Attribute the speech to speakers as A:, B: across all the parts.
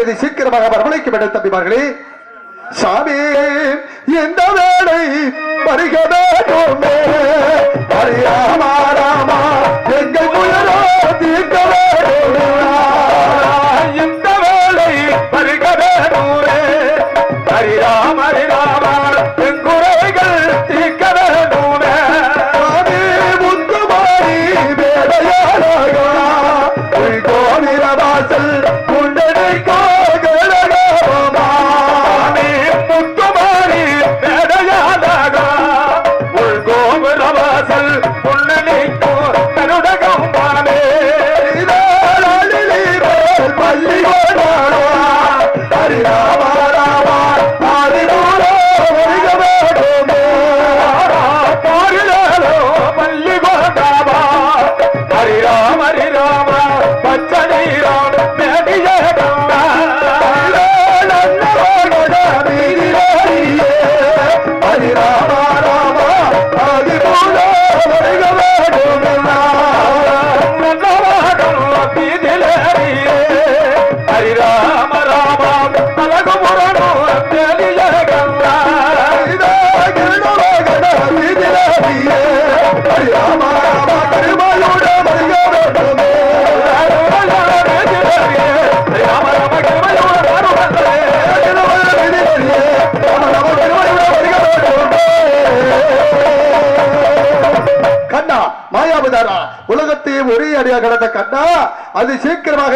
A: இதை சீக்கிரமாக வரவழைக்க வேண்டும் தம்பிமார்களே. சாமி.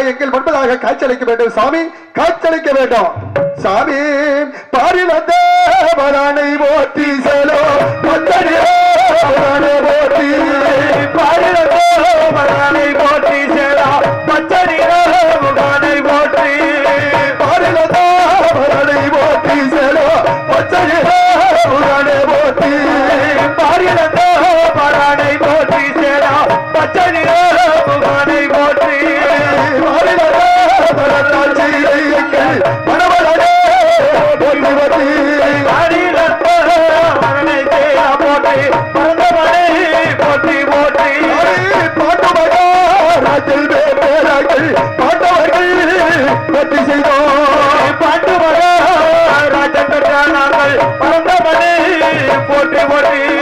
A: எங்கள் முன்பதாக காய்ச்சலிக்க வேண்டும். சாமி காய்ச்சலிக்க வேண்டும். சாமி பாரில தேவரானை ஓட்டி செலோ. பத்தடியோ வரானை ஓட்டி. பாரிலந்த வரானை ஓட்டி செலோ. பச்சடியோ வரானை ஓட்டி. பாரிலந்த வரானை ஓட்டி செலோ. பச்சடியோ
B: போட்டி போட்டி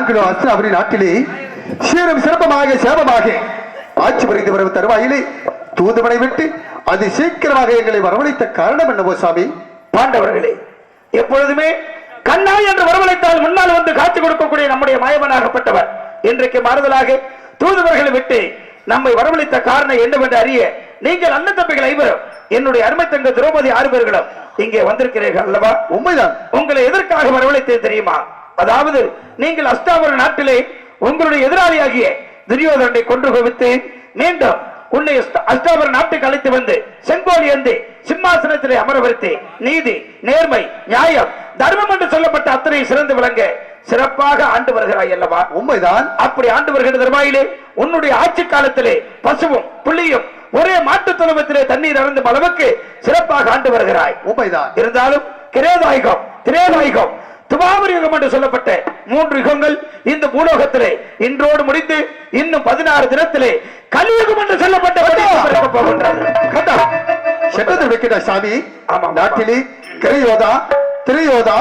A: நாங்களும் அஸ்ராபுரி நாட்டிலே சீரும் சிறப்பமாக சேமமாக ஆட்சி புரிந்து வரும் தருவாயிலே. தூதுவனை விட்டு அது சீக்கிரமாக எங்களை வரவழைத்த காரணம் என்னவோ சாமி?
C: பாண்டவர்களே எப்பொழுதுமே கண்ணா என்று வரவழைத்தால் முன்னால் வந்து காட்சி கொடுக்கக்கூடிய நம்முடைய மாயவனாகப்பட்டவர். இன்றைக்கு மாறுதலாக தூதுவர்களை விட்டு நம்மை வரவழைத்த காரணம் என்னவென்று அறிய நீங்கள் அண்ணன் தம்பிகள் ஐவரும் என்னுடைய அருமை தங்க திரௌபதி ஆறு பேர்களும் இங்கே வந்திருக்கிறீர்கள் அல்லவா?
A: உண்மைதான்.
C: உங்களை எதற்காக வரவழைத்தது தெரியுமா? அதாவது நீங்கள் அஷ்டாவர நாட்டிலே உங்களுடைய எதிராளியாகிய துரியோதனை கொன்று குவித்து மீண்டும் உன்னை அஷ்ட- அஷ்டாவர நாட்டுக்கு அழைத்து வந்து செங்கோல் ஏந்தி சிம்மாசனத்திலே அமர வைத்து நீதி நேர்மை நியாயம் தர்மம் என்று சொல்லப்பட்ட அத்தனை சிறந்து விளங்க சிறப்பாக ஆண்டு வருகிறாய் அல்லவா?
A: உண்மைதான்.
C: அப்படி ஆண்டு வருகிற தருவாயிலே உன்னுடைய ஆட்சி காலத்திலே பசுவும் புள்ளியும் ஒரே மாட்டு துலபத்திலே தண்ணீர் அருந்தும் அளவுக்கு சிறப்பாக ஆண்டு வருகிறாய்.
A: உண்மைதான்.
C: இருந்தாலும் கிரேதாயுகம் திரேதாயுகம் யுகம் என்று சொல்லப்பட்ட மூன்று யுகங்கள் இந்த பூலோகத்திலே இன்றோடு முடிந்து இன்னும் பதினாறு தினத்திலே கலியுகம் என்று சொல்லப்பட்ட
A: சாமி. நாட்டிலே கிரையோதா திரையோதா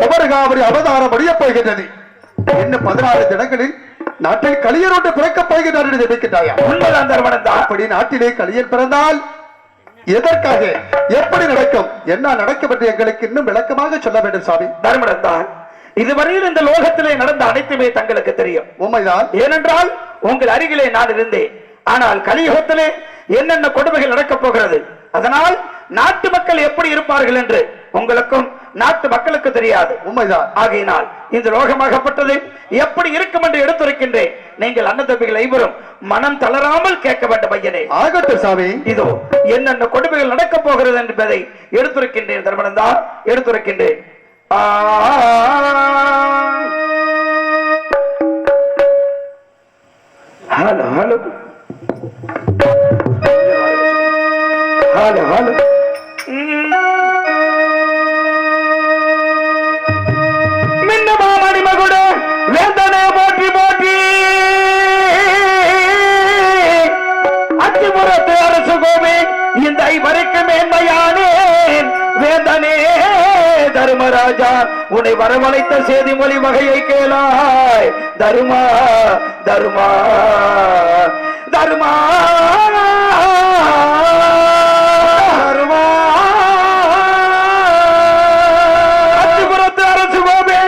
A: குமரகாபுரி அவதாரம் முடியப் போகின்றது. இன்னும் பதினாறு தினங்களில் நாட்டில் கலியரோட்டு பிறக்கப் போகின்றார் என்று தெரிவிக்கின்றாயா
C: உண்மைதான்
A: அப்படி நாட்டிலே கலியன் பிறந்தால் எதற்காக? எப்படி நடக்கும்? என்ன நடக்கும் என்று எங்களுக்கு இன்னும் விளக்கமாக சொல்ல வேண்டும் சாமி.
C: தர்மணம் தான் இதுவரையில் இந்த லோகத்திலே நடந்த அனைத்துமே தங்களுக்கு தெரியும்.
A: உண்மைதான்.
C: ஏனென்றால் உங்கள் அருகிலே நான் இருந்தேன். ஆனால் கலியுகத்திலே என்னென்ன கொடுமைகள் நடக்கப் போகிறது? அதனால் நாட்டு மக்கள் எப்படி இருப்பார்கள் என்று உங்களுக்கும் நாட்டு மக்களுக்கு தெரியாது
A: உண்மைதான்
C: ஆகையினால் இந்த லோகமாகப்பட்டது எப்படி இருக்கும் என்று எடுத்துரைக்கின்றேன் நீங்கள் அண்ணன் தம்பிகள் ஐவரும் மனம் தளராமல் கேட்க வேண்டும் ஐயனே
A: ஆகட்டும் சாமி
C: இதோ என்னென்ன கொடுமைகள் நடக்கப் போகிறது என்பதை எடுத்துரைக்கின்றேன் தர்மனந்தா எடுத்துரைக்கின்றேன் ஆ. Hello hello hello hello Dharmaraja உன்னை வரவழைத்த சேதி மொழி வகையை கேளாய். தருமா தருமா தருமா. அத்திபுரத்து அரசு கோவே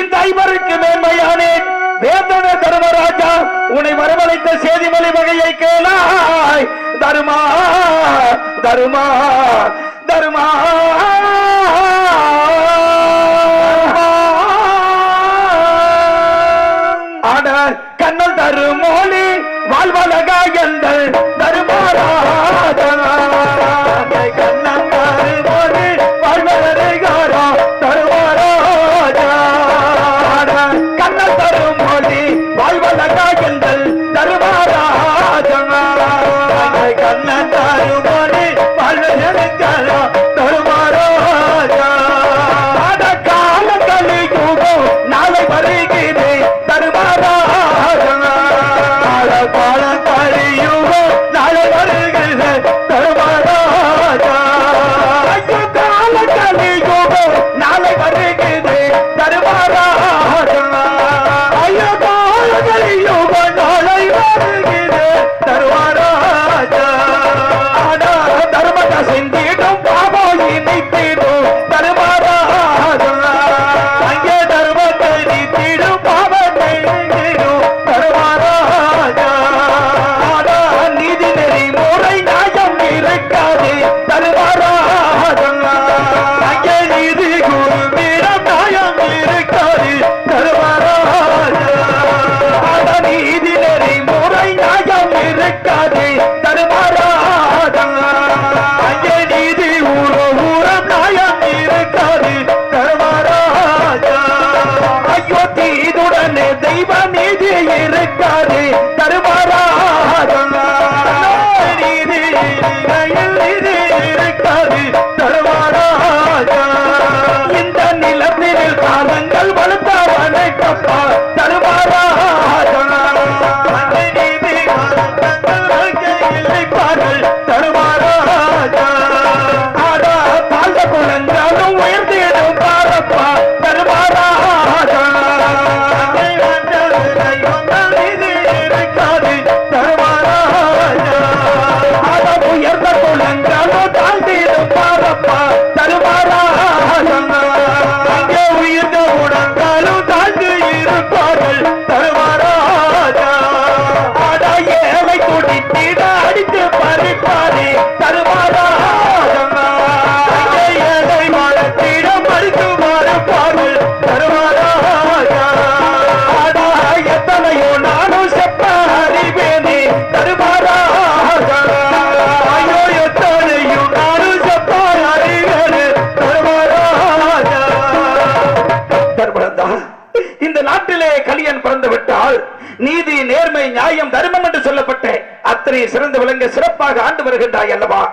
C: இந்த ஐவருக்கு மேன்மையானேன் வேந்தன தர்மராஜா உன்னை வரவழைத்த செய்திமொழி வகையை கேளாய். தருமா தருமா.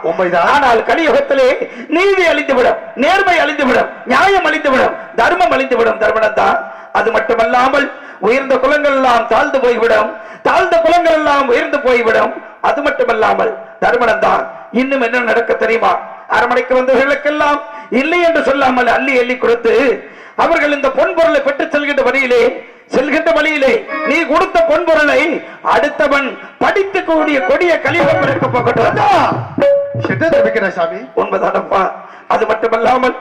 A: உண்மைதான்.
C: ஆனால் கலியுகத்திலே நீதி அழிந்துவிடும் நேர்மை அழிந்துவிடும் நியாயம் அழிந்துவிடும் தர்மம் அழிந்துவிடும் தர்மனந்தா அது மட்டுமல்லாமல் உயர்ந்த குலங்கள் எல்லாம் தாழ்ந்து போய்விடும் தாழ்ந்த குலங்கள் எல்லாம் உயர்ந்து போய்விடும். அது மட்டுமல்லாமல் தர்மனந்தா இன்னும் என்ன நடக்க தெரியுமா? அரமனைக்கு வந்தவர்களுக்கெல்லாம் இல்லை என்று சொல்லாமல் அள்ளி அள்ளி கொடுத்து அவர்கள் இந்த பொன் பொருளை பெற்று செல்கின்ற வழியிலே செல்கின்ற வழியிலே நீ கொடுத்த பொன் பொருளை அடுத்தவன் படித்து கூடிய போகட்டும்.
A: சாமி.
C: உண்மைதானப்பா அது மட்டுமல்லாமல்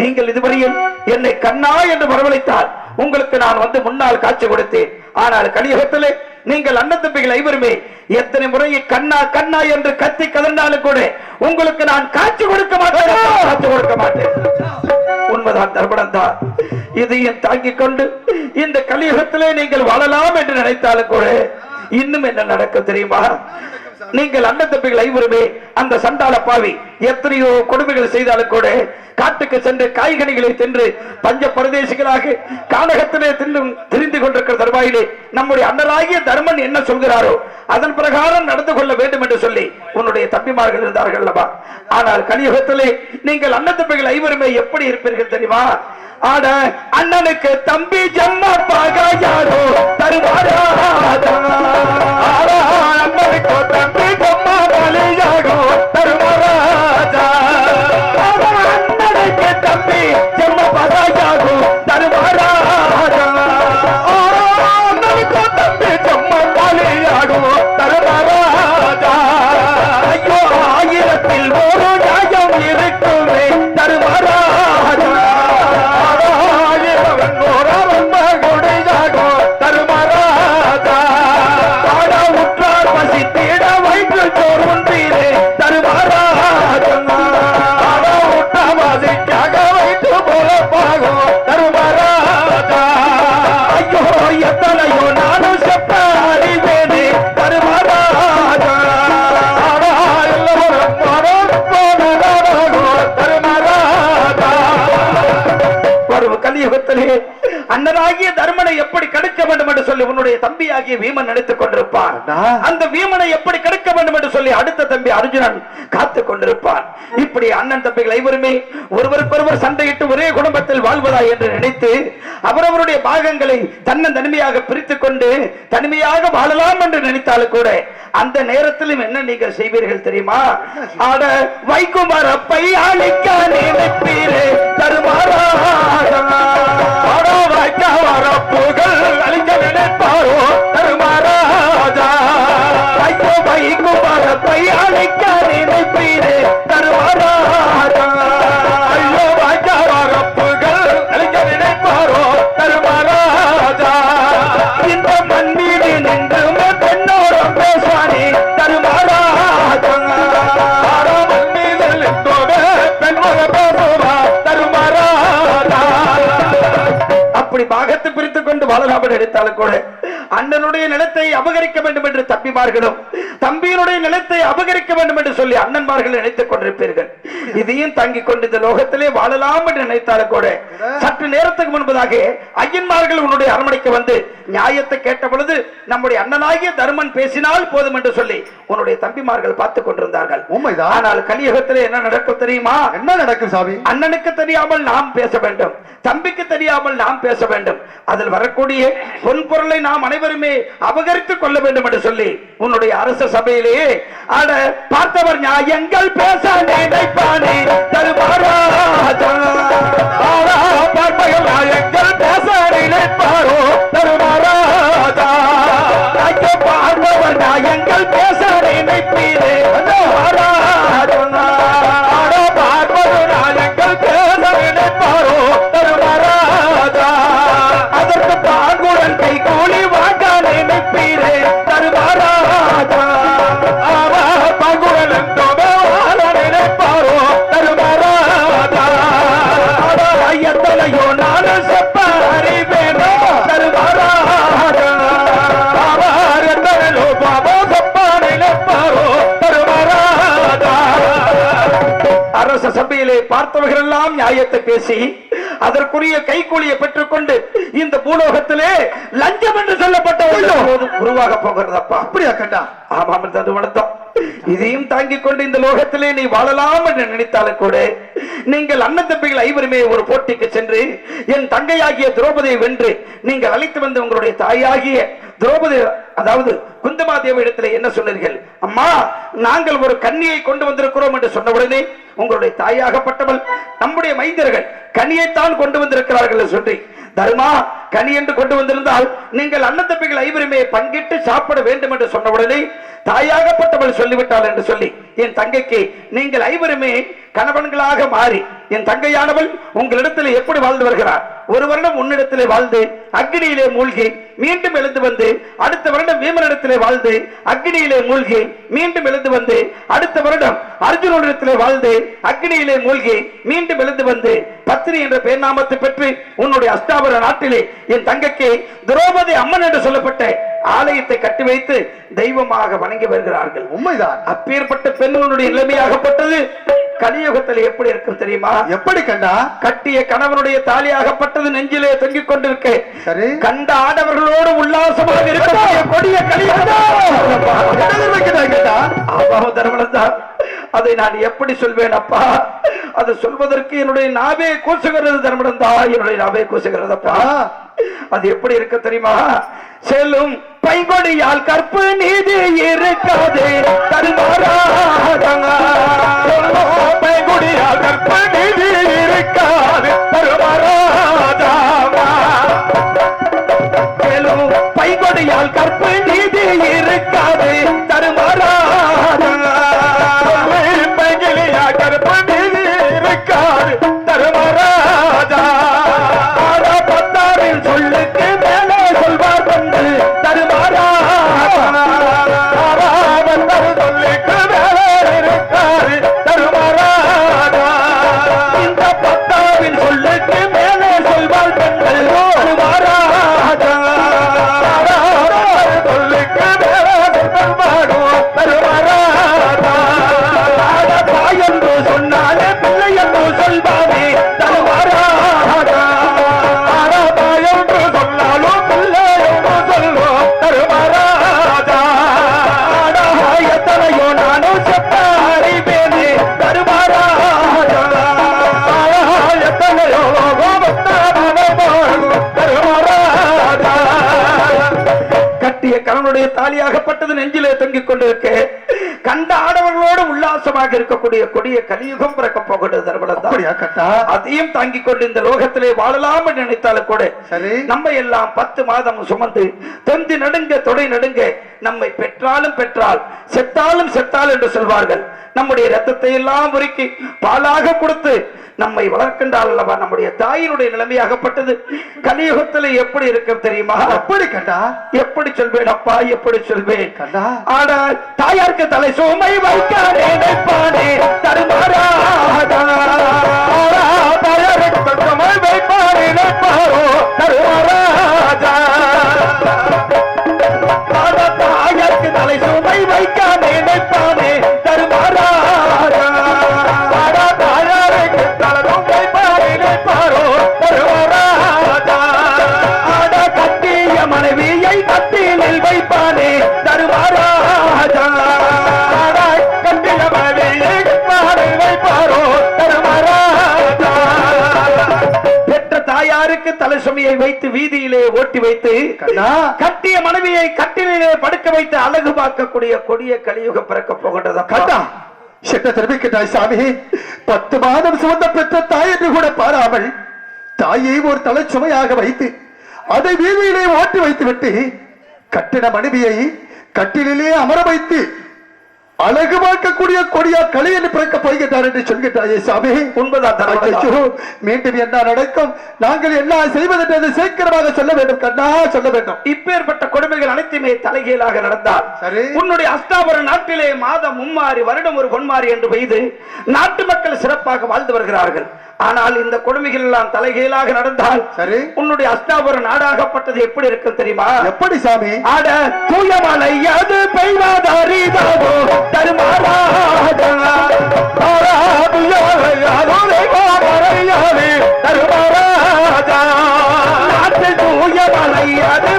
C: நீங்கள் இதுவரையில் என்னை கண்ணா என்று வரவழைத்தால் உங்களுக்கு நான் வந்து முன்னால் காட்சி கொடுத்தேன். ஆனால் கலியுகத்திலே நீங்கள் அண்ணன் தம்பிகள் ஐவருமே எத்தனை முறை கண்ணா கண்ணா என்று கத்தி கதர்ந்தாலும் கூட உங்களுக்கு நான் காட்சி கொடுக்க மாட்டேன். காட்சி கொடுக்க மாட்டேன். உண்மைதான் தர்மடம் தான் இதையும் தாங்கிக் கொண்டு இந்த கலியுகத்திலே நீங்கள் வாழலாம் என்று நினைத்தாலும் கூட இன்னும் என்ன நடக்கும் தெரியுமா? நீங்கள் அண்ணன் தம்பிகள் ஐவருமே அந்த சண்டாள பாவி எத்தனையோ கொடுமைகள் செய்தாலும் கூட காட்டுக்கு சென்று காய்கனிகளை தின்று பஞ்ச பிரதேசிகளாக காலகத்திலே தின்னும் திரிந்து கொண்டிருக்கிற தருவாயிலே நம்முடைய அண்ணலாகிய தர்மன் என்ன சொல்கிறாரோ அதன் பிரகாரம் நடந்து கொள்ள வேண்டும் என்று சொல்லி உன்னுடைய தம்பிமார்கள் இருந்தார்கள் அல்லவா? ஆனால் கலியுகத்திலே நீங்கள் அண்ணன் தம்பிகள் ஐவருமே எப்படி இருப்பீர்கள் தெரியுமா? ஆட அண்ணனுக்கு தம்பி ஜம்மப்பாக யாரோ தருவாரா? அண்ணனுக்கு தம்பி ஜம்மா
A: பலியா
C: அந்த வீமனை எப்படி கெடுக்க வேண்டும் என்று சொல்லி அடுத்த தம்பி அர்ஜுனன் காத்துக் கொண்டிருப்பான். இப்படி அண்ணன் தம்பிகள் ஐவருமே ஒருவருக்கொருவர் சண்டையிட்டு ஒரே குடும்பத்தில் வாழ்வதா என்று நினைத்து அவரவருடைய பாகங்களை தன்னன் தனிமையாக பிரித்துக் கொண்டு தனிமையாக வாழலாம் என்று நினைத்தாலும் கூட அந்த நேரத்திலும் என்ன நீங்கள் செய்வீர்கள் தெரியுமா? ஆட வைகுமார் அப்பை அழைக்க நினைப்பீரே தருமாறா. வைக்க வரப்புகள் அழிக்க நினைப்பாரோ? பேசுவா. தருமாராஜா. அப்படி பாகத்தை பிரித்துக் கொண்டு வாழலாம் என்று கூட அண்ணனுடைய நிலத்தை அபகரிக்க வேண்டும் என்று தம்பிமார்களும் தம்பியினுடைய நிலத்தை அபகரிக்க வேண்டும் என்று சொல்லி அண்ணன்மார்கள் நினைத்துக் கொண்டிருப்பீர்கள். இதையும் தாங்கிக் கொண்டு இந்த லோகத்திலே வாழலாம் என்று நினைத்தாலும் கூட சற்று நேரத்துக்கு முன்பதாக ஐயன்மார்கள் உன்னுடைய அரண்மனைக்கு வந்து நியாயத்தை கேட்ட பொழுது நம்முடைய அண்ணனாகிய தர்மன் பேசினால் போதும் என்று சொல்லி உன்னுடைய தம்பிமார்கள் பார்த்துக் கொண்டிருந்தார்கள்.
A: உண்மைதான்.
C: ஆனால் கலியுகத்திலே என்ன நடக்கும் தெரியுமா?
A: என்ன நடக்கும் சாமி?
C: அண்ணனுக்கு தெரியாமல் நாம் பேச வேண்டும் தம்பிக்கு தெரியாமல் நாம் பேச வேண்டும். அதில் வரக்கூடிய பொன் பொருளை நாம் அனைவருமே அபகரித்துக் கொள்ள வேண்டும் என்று சொல்லி உன்னுடைய அரச சபையிலே. அட பார்த்தவர் நியாயங்கள் பேச நினைப்பானே. தருமாராஜா ஆடா, நியாயங்கள் பேச நினைப்பார் பார்த்தவர்கள் எல்லாம் நியாயத்தை பேசி அதற்குரிய கைக்கூலியை பெற்றுக்கொண்டு இந்த பூலோகத்திலே லஞ்சம் என்று சொல்லப்பட்ட உருவாக போகிறதப்பா.
A: அப்படியா கண்டா?
C: ஆமாம் தந்து வளர்த்தோம் இதையும் தாங்கிக் கொண்டு இந்த லோகத்திலே நீ வாழலாம் என்று நினைத்தாலும் கூட நீங்கள் அண்ணன் தம்பிகள் ஐவருமே ஒரு போட்டிக்கு சென்று என் தங்கையாகிய திரௌபதியை வென்று நீங்கள் அழைத்து வந்த உங்களுடைய தாயாகிய திரௌபதி அதாவது குந்தமாதேவி இடத்துல என்ன சொன்னீர்கள்? அம்மா நாங்கள் ஒரு கன்னியை கொண்டு வந்திருக்கிறோம் என்று சொன்னவுடனே உங்களுடைய தாயாகப்பட்டவள் நம்முடைய மைந்தர்கள் கனியைத்தான் கொண்டு வந்திருக்கிறார்கள் என்று சொல்லி தர்மா? கனி என்று கொண்டு வந்திருந்தால் நீங்கள் அண்ணன் தம்பிகள் ஐவருமே பங்கிட்டு சாப்பிட வேண்டும் என்று சொன்னவுடனே தாயாகப்பட்டவள் சொல்லிவிட்டாள் என்று சொல்லி என் தங்கைக்கு நீங்கள் ஐவருமே கணவன்களாக மாறி என் தங்கையானவள் உங்களிடத்தில் எப்படி வாழ்ந்து வருகிறார்? ஒரு வருடம் உன்னிடத்திலே வாழ்ந்து அக்னியிலே மூழ்கி மீண்டும் எழுந்து வந்து அடுத்த வருடம் வீமனிடத்திலே வாழ்ந்து அக்னியிலே மூழ்கி மீண்டும் எழுந்து வந்து அடுத்த வருடம் அர்ஜுனனிடத்திலே வாழ்ந்து அக்னியிலே மூழ்கி மீண்டும் எழுந்து வந்து பத்னி என்ற பெயர் நாமத்தை பெற்று உன்னுடைய அஷ்டாபர நாட்டிலே என் தங்கைக்கு திரௌபதி அம்மன் என்று சொல்லப்பட்ட ஆலயத்தை கட்டி வைத்து தெய்வமாக வணங்கி வருகிறார்கள்.
A: உண்மைதான்.
C: அப்பேற்பட்ட பெண்களுடைய நிலைமையாகப்பட்டது. கலியுகத்தில் எப்படி இருக்கும் தெரியுமா?
A: எப்படி கண்டா?
C: கட்டிய கணவனுடைய தாலியாகப்பட்டது நெஞ்சிலே தொங்கிக் கொண்டிருக்க.
A: சரி.
C: கண்ட ஆடவர்களோடு உல்லாசமாக இருக்கக்கூடிய கொடிய கலியுகம் தர்மலதா அதை நான் எப்படி சொல்வேன் அப்பா? அது சொல்வதற்கு என்னுடைய நாவே கூசுகிறது தர்மலந்தா என்னுடைய நாவே கூசுகிறதப்பா.
A: ஆ.
C: அது எப்படி இருக்க தெரியுமா? செல்லும் பைங்கொடியால் கற்பு நீதி இருக்காது.
B: பைங்கொடியால் கற்பு நீதி இருக்காது. தருமராஜாவா
C: செல்லும் பைங்கொடியால் கற்பு உல்லாசமாக இருக்கக்கூடிய கொடிய கலியுகம் பிறக்க போகிறது அதையும் தாங்கிக் கொண்டு இந்த லோகத்திலே வாழலாம் என்று நினைத்தாலும் கூட
A: சரி.
C: நம்ம எல்லாம் பத்து மாதம் சுமந்து தொந்தி நடுங்க தொடை நடுங்க நம்மை பெற்றாலும் பெற்றால் செத்தாலும் செத்தால் என்று சொல்வார்கள். நம்முடைய ரத்தத்தை எல்லாம் உருக்கி பாலாக கொடுத்து நம்மை வளர்க்கின்றால் அல்லவா நம்முடைய தாயினுடைய நிலைமையாகப்பட்டது கலியுகத்தில் எப்படி இருக்கும் தெரியுமா?
A: எப்படி கண்டா?
C: எப்படி சொல்வேன்? அப்பா எப்படி சொல்வேன்?
A: கண்டா?
C: ஆடா தாயாருக்கு தலை சுமை வைக்கானே நினைப்பானே படுக்க வைத்து அழகு பார்க்கக்கூடிய கொடிய கலியுகம் பிறக்க போகின்றது
A: கண்டா. என்ன தெரிவிக்கின்றாய் சாமி? பத்து மாதம் சுமந்த பெற்ற தாய் என்று கூட பாராமல் தாயை ஒரு தலைச்சுமையாக வைத்து அதை வீதியிலே ஓட்டி வைத்து விட்டு கட்டிட மனைவியை கட்டிலே அமர வைத்து அழகு பார்க்கக்கூடிய கொடியா களி என்று பிறக்க போய்கின்றார் என்று சொல்கின்றாயே சாமி
C: உண்மைதான்
A: மீண்டும் என்ன நடக்கும்? நாங்கள் என்ன செய்வதென்று அதை சீக்கிரமாக சொல்ல வேண்டும் கண்ணா சொல்ல வேண்டும்.
C: இப்பேற்பட்ட கொடுமைகள் அனைத்துமே தலைகீழாக நடந்தால்
A: சரி.
C: உன்னுடைய அஸ்தாபர நாட்டிலே மாதம் மும்மாறி வருடம் ஒரு பொன்மாறி என்று பெய்து நாட்டு மக்கள் சிறப்பாக வாழ்ந்து வருகிறார்கள். ஆனால் இந்த கொடுமைகள் எல்லாம் தலைகீழாக நடந்தால்
A: சரி.
C: உன்னுடைய அஸ்தாபர நாடாகப்பட்டது எப்படி இருக்கும் தெரியுமா?
A: எப்படி சாமி?
C: ஆட தூயமலை அது பெய்வாதாரிதாவோ தருமாறாதா நாட்டில் தூயமலை அது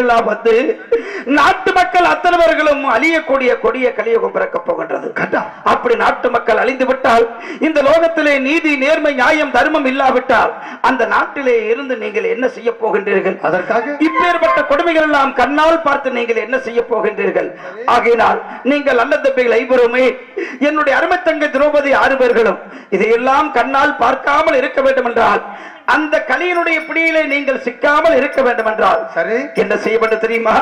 C: எல்லாம் வந்து நாட்டு மக்கள் அத்தனைவர்களும் அழியக்கூடிய கொடிய கலியுகம் பிறக்கப் போகின்றது. அப்படி நாட்டு மக்கள் அழிந்து விட்டால் இந்த லோகத்திலே நீதி நேர்மை நியாயம் தர்மம் இல்லாவிட்டால் அந்த நாட்டிலே இருந்து நீங்கள் என்ன செய்ய போகின்றீர்கள்?
A: அதற்காக?
C: இப்பேற்பட்ட கொடுமைகள் எல்லாம் கண்ணால் பார்த்து நீங்கள் என்ன செய்ய போகின்றீர்கள்? ஆகையினால் நீங்கள் அல்ல தம்பிகள் ஐவருமே என்னுடைய அருமை தங்கை திரௌபதி ஆறு பேர்களும் இதையெல்லாம் கண்ணால் பார்க்காமல் இருக்க வேண்டும் என்றால் அந்த கலியினுடைய பிடியிலே நீங்கள் சிக்காமல் இருக்க வேண்டும் என்றால்
A: சரி.
C: என்ன செய்ய வேண்டும் தெரியுமா?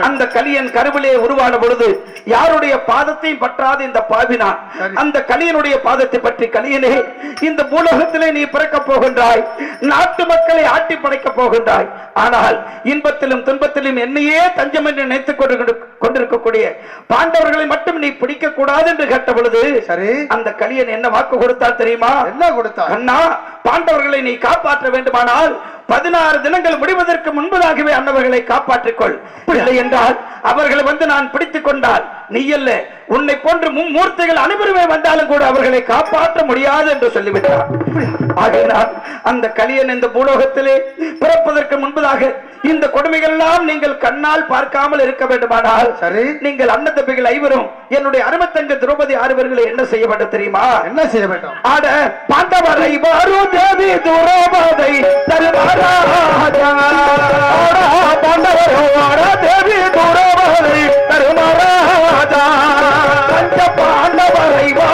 C: அந்த கலியன் கருவிலே உருவான பொழுது யாருடைய பாதத்தையும் பற்றாது இந்த பாவினான். அந்த கலியனுடைய பாதத்தை பற்றி கலியனே இந்த பூலோகத்திலே நீ பிறக்கப் போகின்றாய் நாட்டு மக்களை ஆட்டி படைக்கப் போகின்றாய். ஆனால் இன்பத்திலும் துன்பத்திலும் என்னையே தஞ்சம் என்று நினைத்துக் கொண்டு- கொண்டிருக்கக்கூடிய பாண்டவர்களை மட்டும் நீ பிடிக்க கூடாது என்று கேட்ட பொழுது
A: சரி.
C: அந்த கலியன் என்ன வாக்கு கொடுத்தால் தெரியுமா?
A: என்ன கொடுத்தா
C: அண்ணா பாண்டவர்களை நீ காப்பாற்ற வேண்டுமானால் பதினாறு தினங்கள் முடிவதற்கு முன்பதாகவே அன்னவர்களை காப்பாற்றிக் கொள் இல்லை என்றால் அவர்களை வந்து நான் பிடித்துக் கொண்டால் நீ அல்ல உன்னை போன்று மும்மூர்த்திகள் அனைவருமே வந்தாலும் கூட அவர்களை காப்பாற்ற முடியாது என்று சொல்லிவிட்டார். ஆகையினால் அந்த கலியன் இந்த பூலோகத்திலே பிறப்பதற்கு முன்பதாக இந்த கொடுமைகள் எல்லாம் நீங்கள் கண்ணால் பார்க்காமல் இருக்க வேண்டுமானால்
A: சரி.
C: நீங்கள் அண்ணன் தம்பிகள் ஐவரும் என்னுடைய அருமத்தங்க திரௌபதி ஆறுவர்களை என்ன செய்ய வேண்டும் தெரியுமா?
A: என்ன செய்ய வேண்டும்?
C: ஆட பாண்டவரை வரும் தேவி துரோபதை தருமராஜா பாண்டவரோ தேவி துரோபதை ராஜா பஞ்ச பாண்டவரை வா.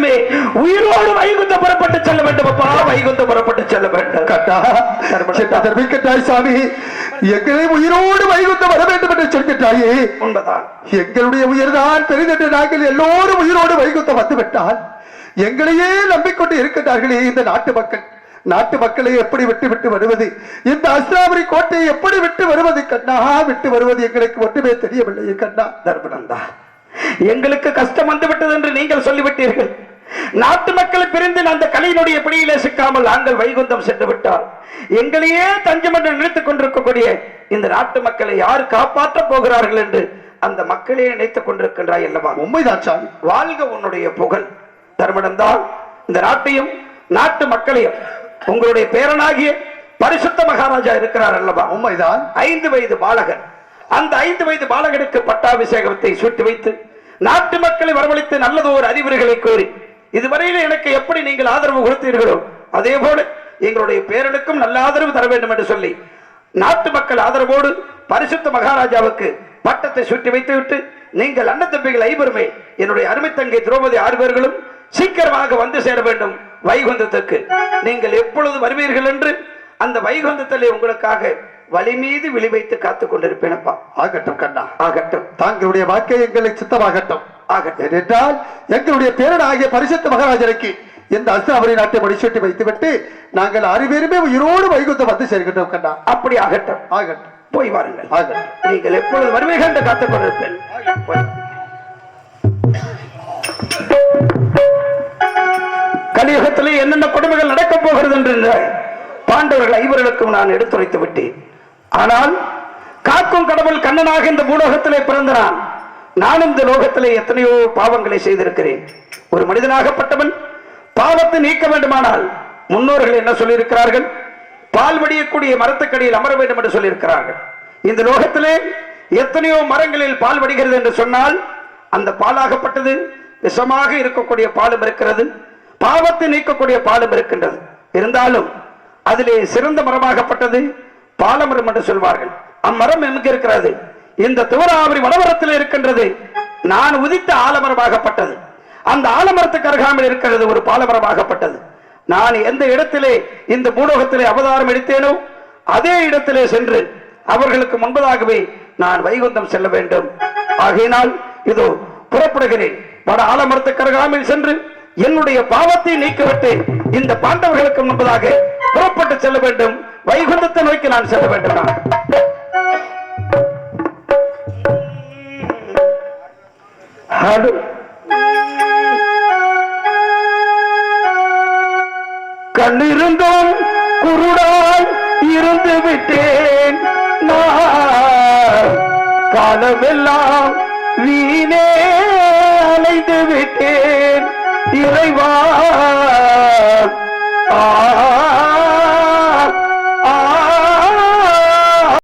C: அனைவருமே உயிரோடு வைகுந்த புறப்பட்டு செல்ல வேண்டும் அப்பா. வைகுந்த புறப்பட்டு செல்ல வேண்டும்.
A: கட்டா சாமி. எங்களை உயிரோடு வைகுந்த வர வேண்டும் என்று
C: உண்மைதான்.
A: எங்களுடைய உயிர்தான் பெரிதென்று நாங்கள் எல்லோரும் உயிரோடு வைகுந்த வந்து விட்டால் எங்களையே நம்பிக்கொண்டு இருக்கின்றார்களே இந்த நாட்டு மக்கள். நாட்டு மக்களை எப்படி விட்டு விட்டு வருவது? இந்த அஸ்ராபுரி கோட்டையை எப்படி விட்டு வருவது கண்ணா? விட்டு வருவது எங்களுக்கு ஒன்றுமே தெரியவில்லை கண்ணா.
C: தர்மனந்தா எங்களுக்கு கஷ்டம் வந்து விட்டது என்று நீங்கள் சொல்லிவிட்டீர்கள். நாட்டு மக்களை பிரிந்து அந்த கலையினுடைய பிடியிலே சிக்காமல் நாங்கள் வைகுந்தம் சென்று விட்டால் எங்களையே தஞ்சம் என்று நினைத்துக் கொண்டிருக்கக்கூடிய இந்த நாட்டு மக்களை யார் காப்பாற்றப் போகிறார்கள் என்று அந்த மக்களே நினைத்துக் கொண்டிருக்கின்றாய் அல்லவா?
A: உண்மைதான் சாமி
C: வாழ்க உன்னுடைய புகழ். தர்மனந்தால் இந்த நாட்டையும் நாட்டு மக்களையும். உங்களுடைய பேரனாகிய பரிசுத்த மகாராஜா இருக்கிறார் அல்லவா?
A: உண்மைதான்.
C: ஐந்து வயது பாலகன். அந்த ஐந்து வயது பாலகனுக்கு பட்டாபிஷேகத்தை சுட்டி வைத்து நாட்டு மக்களை வரவழைத்து நல்லது ஒரு அறிவுரைகளை கோரி இதுவரையில் எனக்கு எப்படி நீங்கள் ஆதரவு கொடுத்தீர்களோ அதே போல எங்களுடைய பேரனுக்கும் நல்ல ஆதரவு தர வேண்டும் என்று சொல்லி நாட்டு மக்கள் ஆதரவோடு பரிசுத்த மகாராஜாவுக்கு பட்டத்தை சுட்டி வைத்துவிட்டு நீங்கள் அண்ணன் தம்பிகள் ஐவருமே என்னுடைய அருமை தங்கை திரௌபதி ஆறு பேர்களும் சீக்கிரமாக வந்து சேர வேண்டும் வைகுந்தத்துக்கு. நீங்கள் எப்பொழுது வருவீர்கள் என்று அந்த வைகுந்தத்திலே உங்களுக்காக வழி மீது விழி வைத்து காத்துக் கொண்டிருப்பேனப்பா.
A: ஆகட்டும் கண்ணா.
C: ஆகட்டும்.
A: தாங்களுடைய வாக்கை எங்களுக்கு சித்தமாகட்டும்.
C: ஆகட்டும்.
A: ஏனென்றால் எங்களுடைய பேரனாகிய பரிசுத்த மகாராஜனுக்கு இந்த அஸ்தாபுரி நாட்டை முடிசூட்டி வைத்துவிட்டு நாங்கள் அறிவேருமே உயிரோடு வைகுந்தம் வந்து சேர்க்கின்றோம் கண்ணா.
C: அப்படி ஆகட்டும்.
A: ஆகட்டும்.
C: போய் வாருங்கள்.
A: ஆகட்டும்.
C: நீங்கள் எப்பொழுது வருவீர்கள் என்று காத்துக் கொண்டிருப்பேன். கலியுகத்திலே என்னென்ன கொடுமைகள் நடக்கப் போகிறது என்று பாண்டவர்கள் ஐவர்களுக்கும் நான் எடுத்துரைத்து விட்டேன். ஆனால் காக்கும் கடவுள் கண்ணனாக இந்த பூலோகத்திலே பிறந்தான் நான் நானும் இந்த லோகத்திலே எத்தனையோ பாவங்களை செய்திருக்கிறேன். ஒரு மனிதனாகப்பட்டவன் பாவத்தை நீக்க வேண்டுமானால் முன்னோர்கள் என்ன சொல்லியிருக்கிறார்கள்? பால் வடியக்கூடிய மரத்துக்கடியில் அமர வேண்டும் என்று சொல்லியிருக்கிறார்கள். இந்த லோகத்திலே எத்தனையோ மரங்களில் பால் வடிகிறது என்று சொன்னால் அந்த பாலாகப்பட்டது விஷமாக இருக்கக்கூடிய பாலும் இருக்கிறது பாவத்தை நீக்கக்கூடிய பாலும் இருக்கின்றது. இருந்தாலும் அதிலே சிறந்த மரமாகப்பட்டது பாலமரம் என்று சொல்வார்கள். அம்மரம் எங்கு இருக்கிறது? இந்த துவராவரி வடவரத்தில் இருக்கின்றது. நான் உதித்த ஆலமரமாகப்பட்டது. அந்த ஆலமரத்துக்கு அருகாமல் இருக்கிறது ஒரு பாலமரமாகப்பட்டது. நான் எந்த இடத்திலே இந்த பூலோகத்திலே அவதாரம் எடுத்தேனோ அதே இடத்திலே சென்று அவர்களுக்கு முன்பதாகவே நான் வைகுந்தம் செல்ல வேண்டும். ஆகையினால் இதோ புறப்படுகிறேன். வட ஆலமரத்துக்கு அருகாமல் சென்று என்னுடைய பாவத்தை நீக்கிவிட்டு இந்த பாண்டவர்களுக்கு முன்பதாக புறப்பட்டு செல்ல வேண்டும். வைகுந்தத்தை நோக்கி நான் செல்ல வேண்டும் நான். ஹலோ கண்ணிருந்தும் குருடாய் இருந்து விட்டேன் நான் காலமெல்லாம் வீணே அலைந்து விட்டேன் இறைவா ஆ